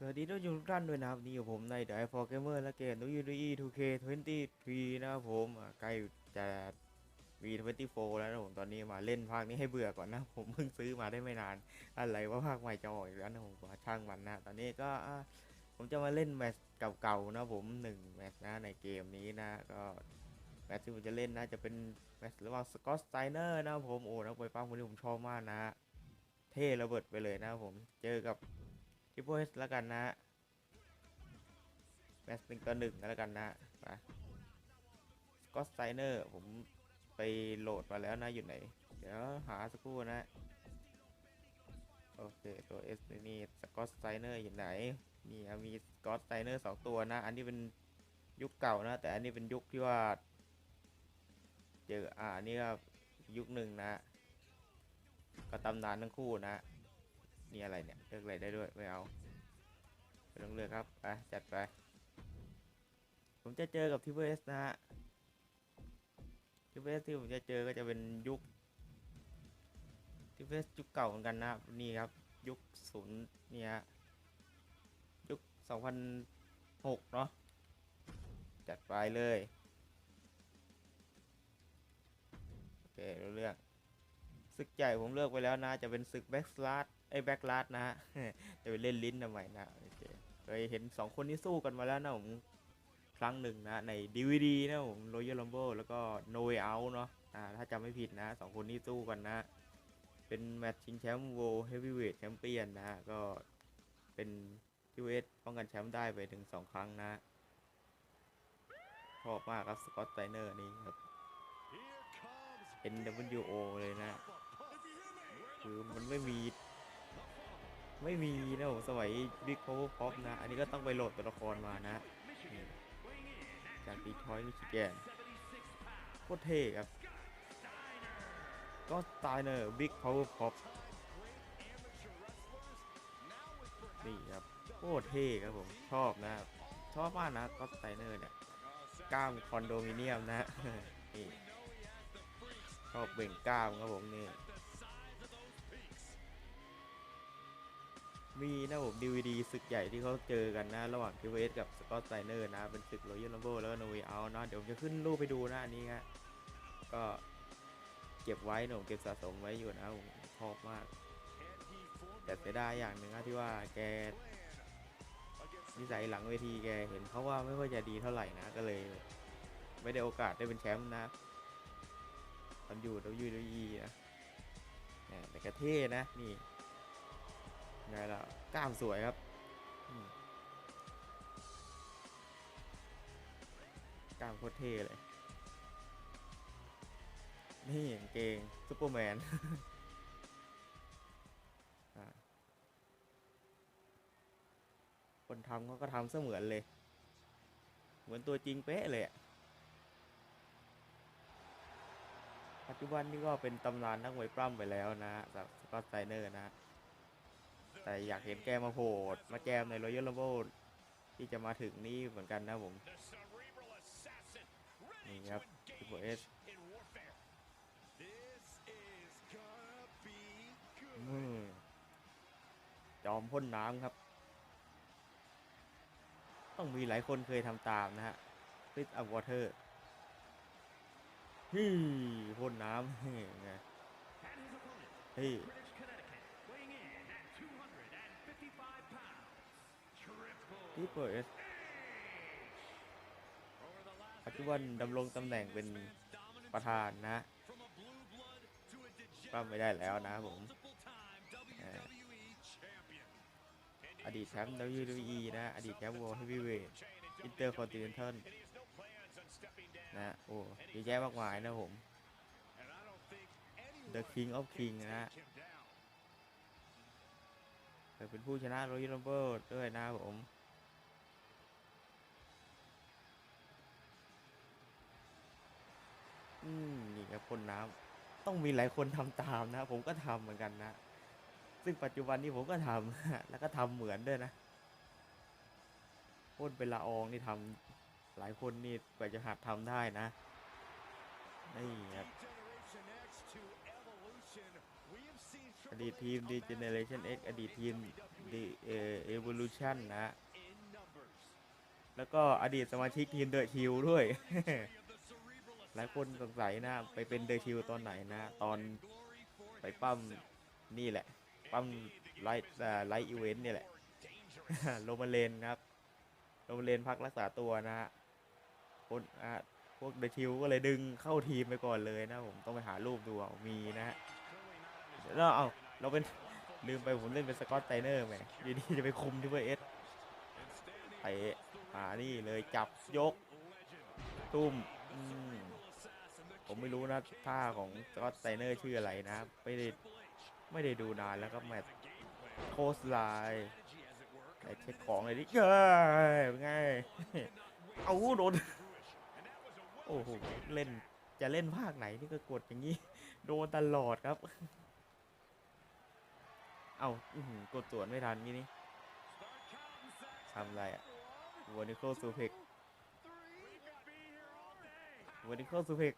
สวัสดีท่านผู้ชมทุกท่านด้วยนะครับนี่อยู่ผมใน The i4 Gamer และเกม WWE 2K23 นะครับผมใกล้จะ V24 แล้วนะผมตอนนี้มาเล่นภาคนี้ให้เบื่อก่อนนะผมเพิ่งซื้อมาได้ไม่นาน อะไรว่าภาคใหม่จะออกอีกแล้วนะผมช่างมันนะ ตอนนี้ก็ผมจะมาเล่นแมตช์เก่าๆนะผมหนึ่งแมตช์นะในเกมนี้นะก็แมตช์ที่ผมจะเล่นนะจะเป็นแมตช์ระหว่างสกอตสไตเนอร์นะผมโอ้นักมวยปั้มคนนี้ผมชอบมากนะ เท่ระเบิดไปเลยนะผมเจอกับ ทิปเปิลเอสแล้วกันนะแมตช์หนึ่งต่อหนึ่งแล้วกันนะไปสกอตไซเนอร์ผมไปโหลดมาแล้วนะอยู่ไหน เดี๋ยวหาสักครู่นะ โอเค ตัว S นี่สกอตไซเนอร์อยู่ไหนนี่มีสกอตไซเนอร์สองตัวนะ อันนี้เป็นยุคเก่านะ แต่อันนี้เป็นยุคที่ว่าเจออ่าอันนี่ก็ยุคหนึ่งนะ ก็ตำนานทั้งคู่นะ นี่อะไรเนี่ย เลือกอะไรได้ด้วยไม่เอาไม่ต้องเลือกครับไปจัดไป ผมจะเจอกับทิเวสนะฮะทิเวสที่ผมจะเจอก็จะเป็นยุคทิเวสยุคเก่าเหมือนกันนะครับนี่ครับ ยุคศูนย์เนี่ฮะยุคสองพันหกเนาะจัดไปเลยโอเครู้เรื่องศึกใหญ่ผมเลือกไปแล้วนะ จะเป็นศึกแบ็กสลัด ไอ้แบ็กลัดนะฮะจะไปเล่นลิ้นทำไมนะโอเคเคยเห็นสองคนนี้สู้กันมาแล้วนะผมครั้งหนึ่งนะ ใน DVD นะผม Royal Rumble แล้วก็ No Way Out เนาะอ่าถ้าจำไม่ผิดนะสองคนนี้สู้กันนะ เป็นแมตช์ชิงแชมป์ World Heavyweight Champion นะฮะก็เป็นที่เวทป้องกันแชมป์ได้ไปถึงสองครั้งนะ ชอบมากครับสกอตไตเนอร์นี่ครับ NWO เลยนะ คือมันไม่มี ไม่มีนะผมสมัย Big Power Pop นะ อันนี้ก็ต้องไปโหลดตัวละครมานะ จากดีทอยมิชิแกนโคตรเท่ครับ ก็สไตล์เนอร์ Big Power Pop นี่ครับโคตรเท่ครับผม ชอบนะชอบมากนะก็สไตเนอร์เนี่ยกล้ามคอนโดมิเนียมนะนี่ชอบเบ่งกล้ามครับผมนี่ มีนะผม DVD ศึกใหญ่ที่เขาเจอกันนะ ระหว่างทีเวสกับสกอตไซเนอร์นะ เป็นศึกรอยัลลัมเบิลแล้วก็โนเวเอาเนาะเดี๋ยวผมจะขึ้นรูปไปดูนะอันนี้ฮะก็เก็บไว้หนะมเก็บสะสมไว้อยู่นะผมชอบมาก แต่เสียดายอย่างหนึ่งนะที่ว่าแกนิสัยหลังเวทีแกเห็นเขาว่าไม่ค่อยจะดีเท่าไหร่นะก็เลย ไม่ได้โอกาสได้เป็นแชมป์นะตอนอยู่ WWE นะเนี่ยแต่กระเท่นะนี่ ไงล่ะกล้ามสวยครับกล้ามโคตรเท่เลย นี่เกงซูเปอร์แมนคนทำเขาก็ทำเสมือนเลย เหมือนตัวจริงเป๊ะเลยปัจจุบันนี่ก็เป็นตำนานนักมวยปล้ำไปแล้วนะสำหรับสกอตไซเนอร์นะ แต่อยากเห็นแกมาโผล่มาแจมในรอยัลลัมเบิลที่จะมาถึงนี่เหมือนกันนะผมนี่ครับทิปเอสจอมพ่นน้ำครับ ต้องมีหลายคนเคยทำตามนะฮะฟิตอัพวอเตอร์ฮี่พ่นน้ำเฮ้ยไงเฮ้ย ที่เปิดปัจจุบันดำรงตำแหน่งเป็นประธานนะก็ไม่ได้แล้วนะผม อดีตแชมป์ WWE นะ อดีตแชมป์ World Heavyweight Intercontinental นะ โอ้เยอะแยะมากมายนะผม The King of King นะเคยเป็นผู้ชนะ Royal Rumble ด้วยนะผม อื มนี่ครับพ่นน้ำต้องมีหลายคนทำตามนะ ผมก็ทำเหมือนกันนะ ซึ่งปัจจุบันนี้ผมก็ทำแล้วก็ทำเหมือนด้วยนะพ่นเป็นละอองนี่ทำหลายคนนี่กว่าจะหัดทำได้นะนี่ครับอดีตทีม D Generation X อดีตทีม D เอ่อ Evolution นะ แล้วก็อดีตสมาชิกทีมเดอะชิลด้วย หลายคนสงสัยนะไปเป็นเดอะชิลตอนไหนนะ ตอนไปปั้มนี่แหละ ปั้มไลท์ไลท์อีเวนต์นี่แหละโรมาเลนครับโรมาเลนพักรักษาตัวนะฮะคนอะพวกเดอะชิลก็เลยดึงเข้าทีมไปก่อนเลยนะผมต้องไปหารูปดูมีนะฮะแล้วเอาเราเป็นลืมไปผมเล่นเป็นสกอตไทเนอร์แหมอยู่ดีจะไปคุมที่เบอร์เอสไปหานี่เลยจับยก ตุ้ม ผมไม่รู้นะท่าของสกอตไทเนอร์ชื่ออะไรนะไม่ได้ไม่ได้ดูนานแล้วครับแมตช์โคสไลน์แต่เช็คของเลยดิเย้ยเป็นไงเอาโดนโอ้โหเล่นจะเล่นภาคไหนนี่ก็กดอย่างนี้ โดนตลอดครับ เอาอื้อหือกดสวนไม่ทันงี้นี่ทำไรอะวอนิโคซูเพกวอนิโคซูเพก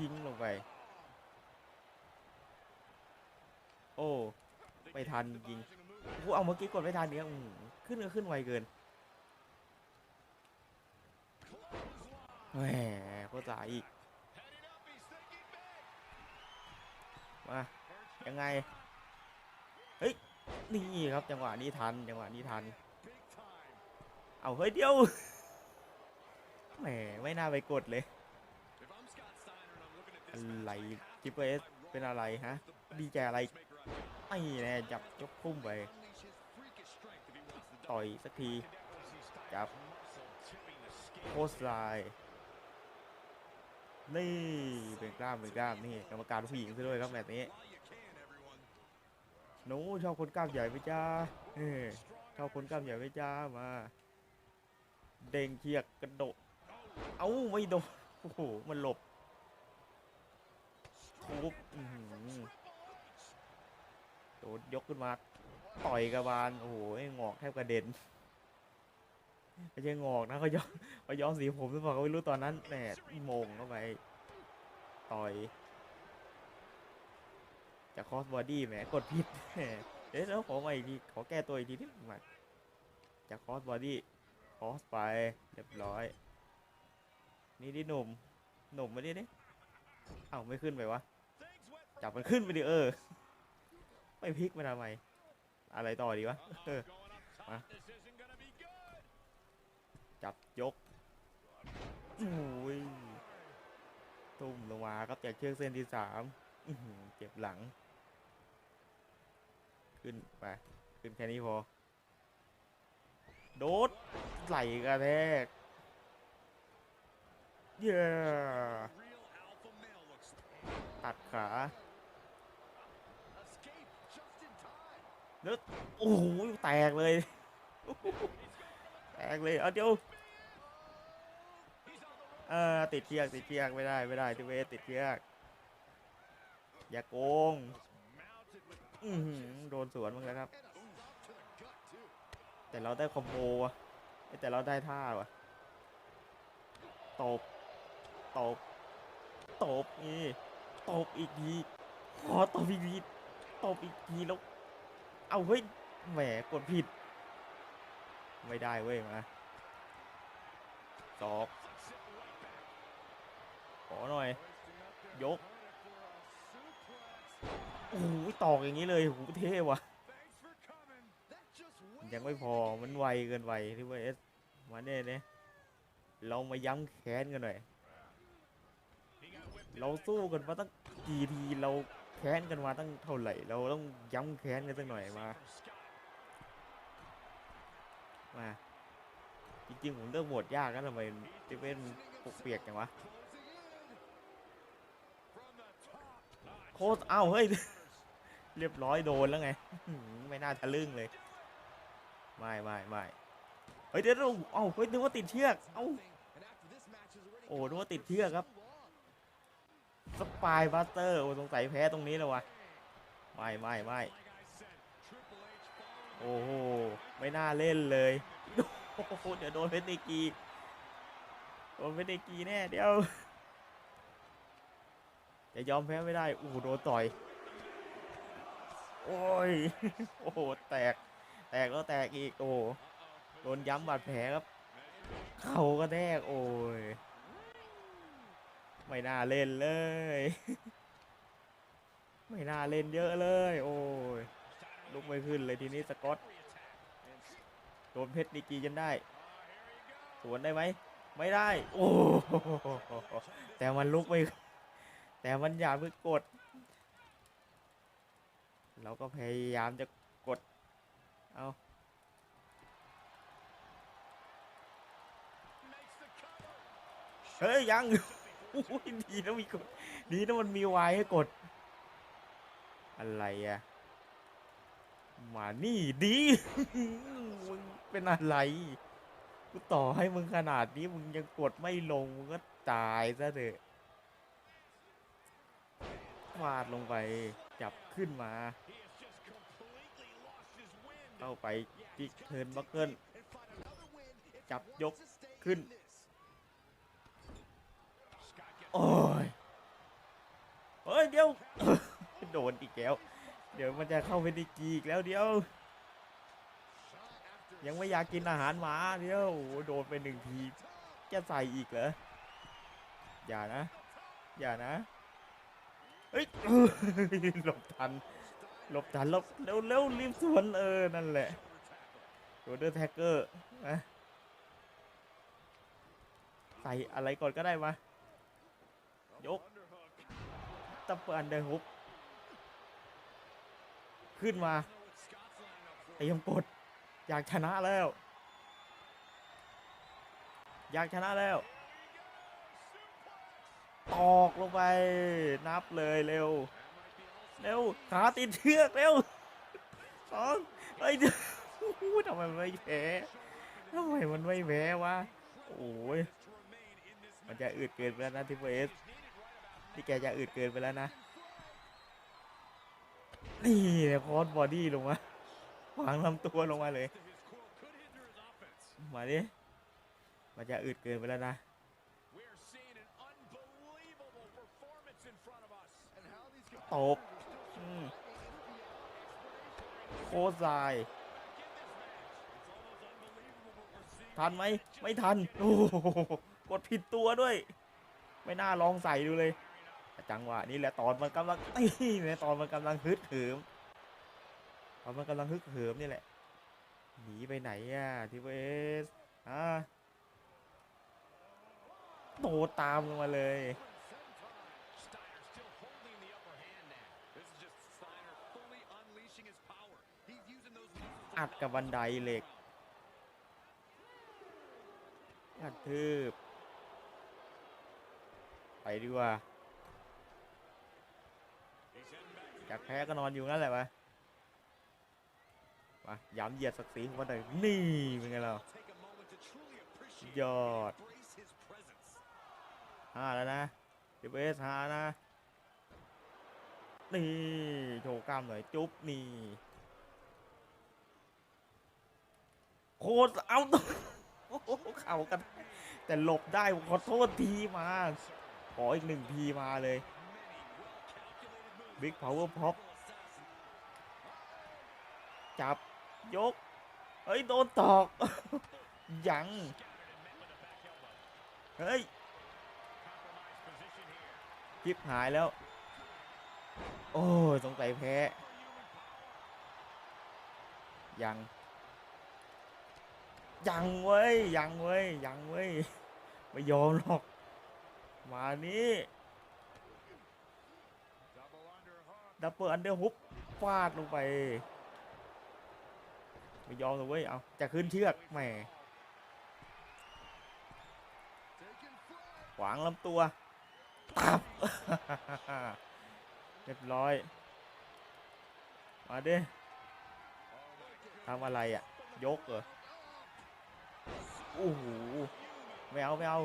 ทิ้งลงไป โอ้ ไม่ทันจริงกูเอาเมื่อกี้กดไม่ทันเนี่ยขึ้นก็ขึ้นไวเกินแหมโคตรสายอีก มา ยังไง เฮ้ย นี่ครับจังหวะนี้ทัน จังหวะนี้ทัน เอาเฮ้ยเดียว แหมไม่น่าไปกดเลย อะไรจิปเอสเป็นอะไรฮะ ดีใจอะไรไม่แน่จับยกพุ่มไป ต่อยสักที จับโคสไลน์นี่เป็นกล้ามเป็นกล้ามนี่กรรมการผู้หญิงซะด้วยครับแบบนี้หนูชอบคนกล้ามใหญ่ไหมจ้าเอ้ยชอบคนกล้ามใหญ่ไหมจ้ามา เด้งเชือกกระโดด เอ้าไม่โดนโอ้โหมันหลบ ทุบโดนยกขึ้นมา ต่อยกระบาล โอ้โหไอ้งอกแทบกระเด็นไม่ใช่งอกนะเขาย้อมเขาย้อมสีผมหรือเปล่าก็ไม่รู้ตอนนั้นแหมโมงเข้าไป ต่อยจะคอสบอดี้แหมกดผิดเดี๋ยวแล้วขอมาอีกทีขอแก้ตัวอีกทีนิดมาจะคอสบอดี้คอสไปเรียบร้อย นี่ดิหนุ่มหนุ่มมาดิเนี่ยเอ้าไม่ขึ้นไปวะ จับมันขึ้นไปดิเออ ไม่พลิกมาทำไม อะไรต่อดีวะเออมาจับยกโอ้ยทุ่มลงมาครับจากเชือกเส้นที่สามเจ็บหลัง ขึ้นไป ขึ้นแค่นี้พอ โดดไหลกระแทก เย้ตัดขา แล้วโอ้โหแตกเลยแตกเลยเอาเดี๋ยวเออติดเชือกติดเชือกไม่ได้ไม่ได้ทีเวสติดเชือกอย่าโกงอืโดนสวนมึงแล้วครับ แต่เราได้คอมโบว่ะแต่เราได้ท่าว่ะตบตบตบนี่ตบอีกทีขอตบอีกทีตบอีกทีแล้ว เอาเฮ้ย แหมกดผิด ไม่ได้เว้ยมาสอกขอหน่อย ยก โอ้โหตอกอย่างนี้เลยโอ้โหเท่ว่ะ ยังไม่พอ มันไวเกินไปที่ว่าเอสมาเน่เนี่ยเรามาย้ำแค้นกันหน่อย เราสู้กันมาตั้งกี่ทีเรา ค้นกันมาตั้งเท่าไหร่ เราต้องย้ำแค้นกันสักหน่อยมา มา จริงๆผมเลือกโหมดยากนะทำไมที่เป็นปกเปียกจังวะ โคตรเอ้าเฮ้ย เรียบร้อยโดนแล้วไง ไม่น่าทะลึ่งเลย ไม่ไม่ไม่เฮ้ยเดี๋ยวเราเอ้าเฮ้ยนึกว่าติดเชือก เอ้า โอ้นึกว่าติดเชือกครับ สปายบัสเตอร์โอ้สงสัยแพ้ตรงนี้แล้ววะไม่ไม่ไม่โอ้โห ไม่น่าเล่นเลย โอ้โห เดี๋ยวโดนเพชรเนกี โดนเพชรเนกีแน่เดี๋ยวจะยอมแพ้ไม่ได้อู้หูโดนต่อย โอ้ย โอ้โห แตก แตกแล้วแตกอีก โอ้โดนย้ำบาดแผลครับ เข่าก็แทก โอ้ย ไม่น่าเล่นเลย ไม่น่าเล่นเยอะเลย โอ้ยลุกไม่ขึ้นเลยทีนี้สกอตโดนเพชรดีกีจนได้ สวนได้ไหม ไม่ได้ โอ้โหแต่มันลุกไม่ แต่มันอยากไปกด เราก็พยายามจะกด เอาเฮ้ยยัง ดีนะมีกดดีนะมันมีวายให้กด อะไรอะมานี่ดีมึงเป็นอะไรกูต่อให้มึงขนาดนี้มึงยังกดไม่ลงมึงก็ตายซะเถอะฟาดลงไปจับขึ้นมา เข้าไปจิกเทินบัคเกิลจับยกขึ้น โอ้ยเฮ้ยเดี๋ยว โดนอีกแล้ว เดี๋ยวมันจะเข้าไปในกีอีกแล้วเดี๋ยว ยังไม่อยากกินอาหารหมาเดี๋ยวโดนไปหนึ่งทีจะใส่อีกเหรอ อย่านะ อย่านะ เฮ้ย หลบทัน หลบทันหลบเร็วเร็วรีบสวนเออ นั่นแหละโรเดอร์แท็กเกอร์นะใส่อะไรก่อนก็ได้มา ยกตับเปิลอันเดอร์ฮุบขึ้นมาเตรียมกด อยากชนะแล้ว อยากชนะแล้ว ตอกลงไปนับเลยเร็ว เร็วขาติดเชือกเร็วสองเฮ้ทำไมมันไม่แพ้ทำไมมันไม่แพ้วะ โอ้ย มันจะอืดเกินไปแล้วนะทิปเอส นี่แกจะอืดเกินไปแล้วนะ นี่เนี่ยคอสบอดี้ลงมาวางลำตัวลงมาเลย มาดิ มันจะอืดเกินไปแล้วนะตบโคตรสาย ทันไหม ไม่ทัน โอ้โหกดผิดตัวด้วย ไม่น่าลองใส่ดูเลย จังหวะนี้แหละตอนมันกำลังนี่แหละตอนมันกำลังฮึดเหิมตอนมันกำลังฮึดเหิมนี่แหละหนีไปไหนอะทีเวสอะโดดตามลงมาเลยอัดกับบันไดเหล็กอัดทืบไปดีกว่า อยากแพ้ก็นอนอยู่นั่นแหละวะมาย้ำเหยียดศักดิ์ศรีของมันหน่อยนี่เป็นไงเรายอดห้าแล้วนะเดบเอสห้านะ นี่โชว์กล้ามหน่อยจุ๊บนี่โคตรเอาโอ้โหเข่ากัน แต่หลบได้ขอโทษทีมา ขออีกหนึ่งทีมาเลย บิ๊กพาวเวอร์พ็อปจับ ยก เฮ้ย โดนตอก ยัง เฮ้ยคลิปหายแล้ว โอ้ยสงสัยแพ้ ยัง ยังเว้ย ยังเว้ย ยังเว้ย ไม่ยอมหรอก มานี่ ดับเบิลอันเดอร์ฮุบฟาดลงไป ไม่ยอมเลยเว้ย เอาจะขึ้นเชือกแหมขวางลำตัวตับเรียบร้อย มาดิทำอะไรอะ ยกเหรอโอ้โหไม่เอา ไม่เอา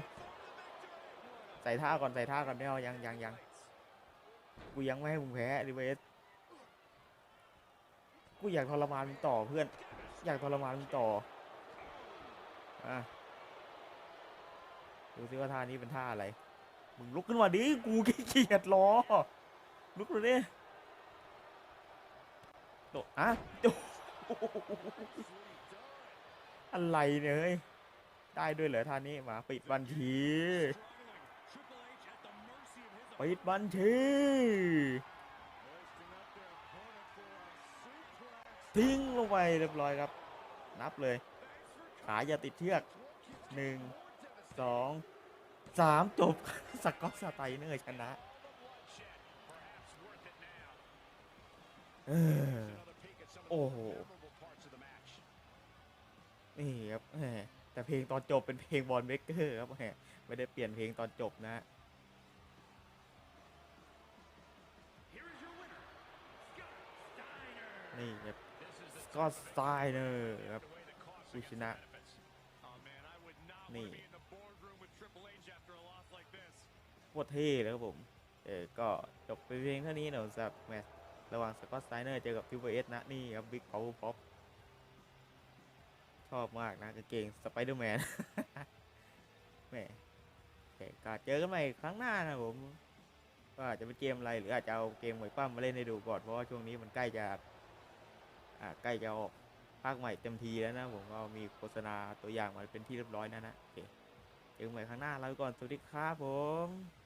ใส่ท่าก่อน ใส่ท่าก่อน ไม่เอา ยังยังยัง กูยังไม่ให้มึงแพ้ดิเวสกูอยากทรมานมึงต่อเพื่อน อยากทรมานมึงต่ออะดูซิว่าท่านี้เป็นท่าอะไร มึงลุกขึ้นมาดิ กูขี้เกียจรอ ลุกเลยดิโดดอะโอ้โหอะไรเนี่ยเฮ้ย ได้ด้วยเหรอท่านี้มาปิดบัญชี ปิดบัญชี ทิ้งลงไปเรียบร้อยครับ นับเลย ขาอย่าติดเชือกหนึ่งสองสามจบสกอตสไตเนอร์ชนะออโอ้โห นี่ครับแต่เพลงตอนจบเป็นเพลงบอลเบเกอร์ครับแหมไม่ได้เปลี่ยนเพลงตอนจบนะ นี่ครับสกอตสไตเนอร์ครับผู้ชนะนี่โคตรเท่เลยครับผม เออ ก็จบไปเพียงเท่านี้นะสำหรับแมตช์ระหว่างสกอตสไตเนอร์เจอกับทิวเอสนะ นี่ครับบิ๊กเขาพ็อปชอบมากนะกางเกงสไปเดอร์แมนแหมโอเคก็เจอกันใหม่ครั้งหน้านะผมว่าจะเป็นเกมอะไรหรืออาจจะเอาเกมหมวยปั้มมาเล่นให้ดูก่อนเพราะว่าช่วงนี้มันใกล้จะ อ่าใกล้จะออกภาคใหม่เต็มทีแล้วนะ ผมก็มีโฆษณาตัวอย่างมาเป็นที่เรียบร้อยนะนะโอเคเจอกันใหม่ครั้งหน้าลาไปก่อนสวัสดีครับผม